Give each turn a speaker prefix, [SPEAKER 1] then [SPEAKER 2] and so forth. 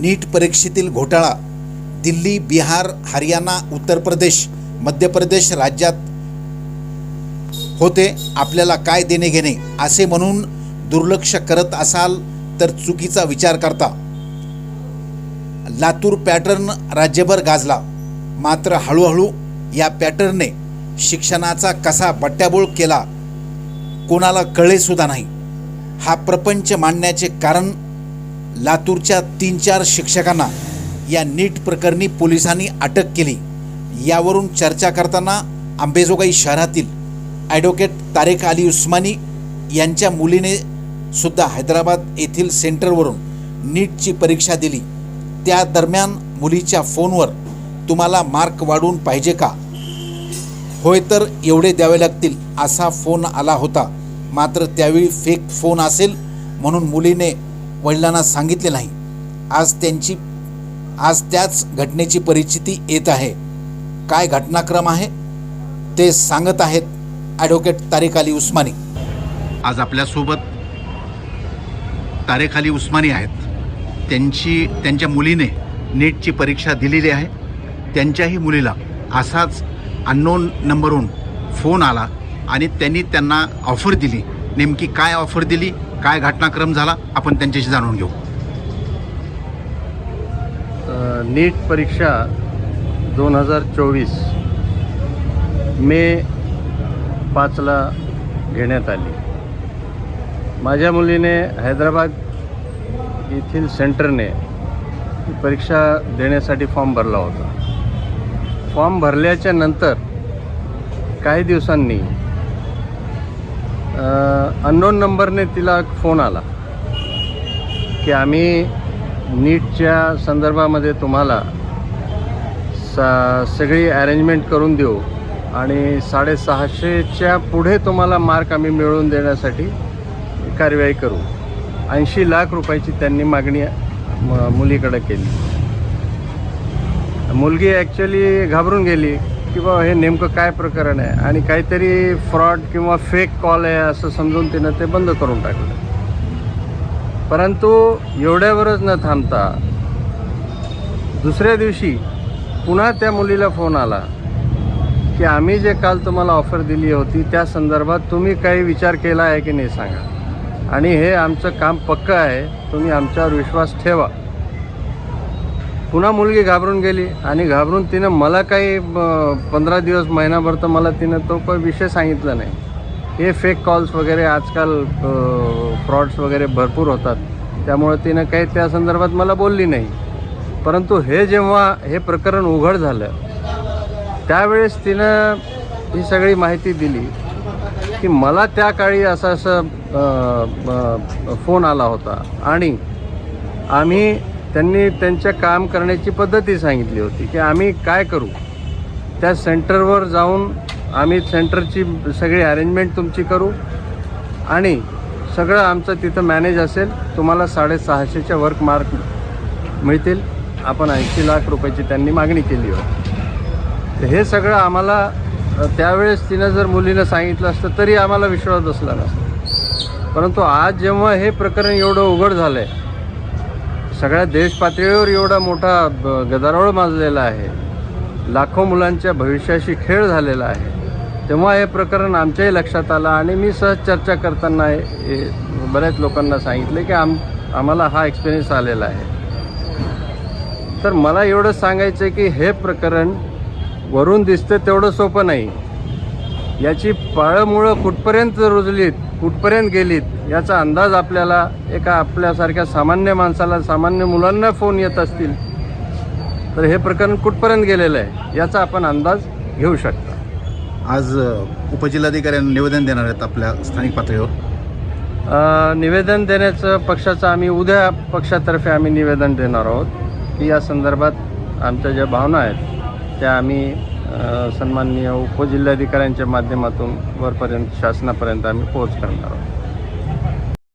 [SPEAKER 1] नीट परीक्षेतील घोटाळा दिल्ली बिहार हरियाणा उत्तर प्रदेश मध्य प्रदेश राज्यात होते आपल्याला काय देणे घेणे असे म्हणून दुर्लक्ष करत असाल तर चुकीचा विचार करता. लातूर पॅटर्न राज्यभर गाजला. मात्र हळूहळू या पॅटर्नने शिक्षणाचा कसा बट्ट्याबोळ केला कोणाला कळेसुद्धा नाही. हा प्रपंच मांडण्याचे कारण लातूरच्या तीन चार शिक्षकांना या नीट प्रकरणी पोलिसांनी अटक केली. यावरून चर्चा करताना आंबेजोगाई शहरातील ॲडव्होकेट तारेक अली उस्मानी यांच्या मुलीने सुद्धा हैदराबाद येथील सेंटरवरून नीटची परीक्षा दिली. त्या दरम्यान मुलीच्या फोनवर तुम्हाला मार्क वाढवून पाहिजे का? होय तर एवढे द्यावे लागतील असा फोन आला होता. मात्र त्यावेळी फेक फोन असेल म्हणून मुलीने वडिलांना सांगितले नाही. आज त्यांची आज त्याच घटनेची परिस्थिती येत आहे. काय घटनाक्रम आहे? ते सांगत आहेत ॲडव्होकेट तारिक अली उस्मानी.
[SPEAKER 2] आज आपल्यासोबत तारेख अली उस्मानी आहेत. त्यांची त्यांच्या मुलीने नीटची परीक्षा दिलेली आहे. त्यांच्याही मुलीला असाच अननोन नंबरहून फोन आला आणि त्यांनी त्यांना ऑफर दिली. नेमकी काय ऑफर दिली? काय घटनाक्रम झाला आपण त्यांच्याशी जाणून घेऊ.
[SPEAKER 3] नीट परीक्षा दोन हजार चोवीस मे पाचला घेण्यात आली. माझ्या मुलीने हैदराबाद येथील सेंटरने परीक्षा देण्यासाठी फॉर्म भरला होता. फॉर्म भरल्याच्या नंतर काही दिवसांनी अननोन नंबरने तिला फोन आला. की आम्ही नीटच्या संदर्भामध्ये तुम्हाला सा सगळी अरेंजमेंट करून देऊ आणि साडेसहाशेच्या पुढे तुम्हाला मार्क आम्ही मिळवून देण्यासाठी कार्यवाही करू. ऐंशी लाख रुपयाची त्यांनी मागणी म- मुलीकडे केली. मुलगी ॲक्च्युली घाबरून गेली. की बाबा हे नेमकं काय प्रकरण आहे? आणि काहीतरी फ्रॉड किंवा फेक कॉल आहे असं समजून तिनं ते बंद करून टाकलं. परंतु एवढ्यावरच न थांबता दुसऱ्या दिवशी पुन्हा त्या मुलीला फोन आला की आम्ही जे काल तुम्हाला ऑफर दिली होती त्या संदर्भात तुम्ही काही विचार केला आहे की नाही सांगा? आणि हे आमचं काम पक्कं आहे तुम्ही आमच्यावर विश्वास ठेवा. पुन्हा मुलगी घाबरून गेली आणि घाबरून तिनं मला काही पंधरा दिवस महिनाभर तर मला तिनं तो काही विषय सांगितला नाही. हे फेक कॉल्स वगैरे आजकाल फ्रॉड्स वगैरे भरपूर होतात. त्यामुळे तिनं काही त्या संदर्भात मला बोलली नाही. परंतु हे जेव्हा हे प्रकरण उघड झालं त्यावेळेस तिनं ही सगळी माहिती दिली की मला त्या काळी असं असं फोन आला होता. आणि आम्ही त्यांनी त्यांच्या काम करण्याची पद्धती सांगितली होती की आम्ही काय करू? त्या सेंटरवर जाऊन आम्ही सेंटरची सगळी अरेंजमेंट तुमची करू आणि सगळं आमचं तिथं मॅनेज असेल तुम्हाला साडेसहाशेच्या वर्क मार्क मिळतील. आपण ऐंशी लाख रुपयाची त्यांनी मागणी केली होती. हे सगळं आम्हाला त्यावेळेस तिनं जर मुलीनं सांगितलं असतं तरी आम्हाला विश्वास बसला नसता. परंतु आज जेव्हा हे प्रकरण एवढं उघड झालं आहे सगळ्या देशपातळीवर एवढा मोठा ब- गदारोळ माजलेला आहे. लाखो मुलांच्या भविष्याशी खेळ झालेला आहे. तेव्हा हे प्रकरण आमच्याही लक्षात आलं आणि मी सहज चर्चा करताना बऱ्याच लोकांना सांगितले की आम आम्हाला हा एक्सपिरियन्स आलेला आहे. तर मला एवढं सांगायचं आहे की हे प्रकरण वरून दिसतं तेवढं सोपं नाही. याची पाळंमुळं कुठपर्यंत रुजलीत कुठपर्यंत गेलीत याचा अंदाज आपल्याला एका आपल्यासारख्या सामान्य माणसाला सामान्य मुलांना फोन येत असतील. तर हे प्रकरण कुठपर्यंत गेलेलं आहे याचा आपण अंदाज घेऊ शकता.
[SPEAKER 2] आज उपजिल्हाधिकाऱ्यांना निवेदन देणार आहेत आपल्या स्थानिक पातळीवर.
[SPEAKER 3] निवेदन देण्याचं पक्षाचं आम्ही उद्या पक्षातर्फे आम्ही निवेदन देणार आहोत. की या संदर्भात आमच्या ज्या भावना आहेत त्या आम्ही सन्माननीय उपजिल्हाधिकाऱ्यांच्या माध्यमातून वरपर्यंत शासनापर्यंत आम्ही पोहोच करणार आहोत.